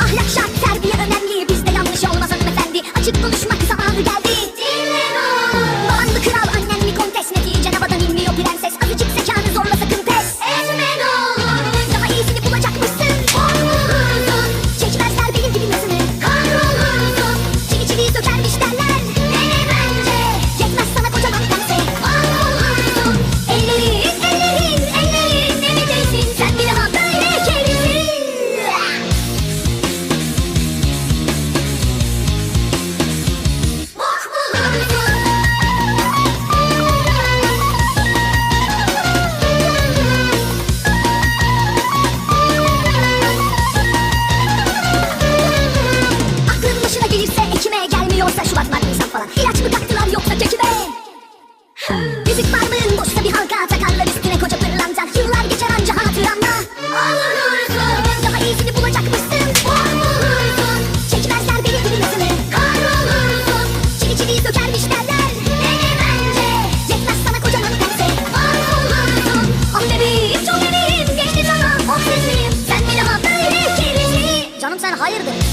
Ahlak şart terbiye önemli. Bizde yanlış olmaz hanımefendi. Açık konuşmak zamanı geldi. İlaç mı taktılar yoksa kekime Yüzük parmağın boşta bir halka Takarlar üstüne koca pırlanta Yıllar geçer anca hatıramda. Ağlanırsın Daha iyisini bulacakmışsın. Var bulursun Çekmezler beni bilmesini Kahrolursun Çivi çiviyi sökermiş derler. Beni bence? Yetmez sana kocanın pense Var bulursun Ah bebeğim çok bebeğim Geçtim sana oh sesim Sen bir daha böyle kirli şey. Canım sen hayırdır?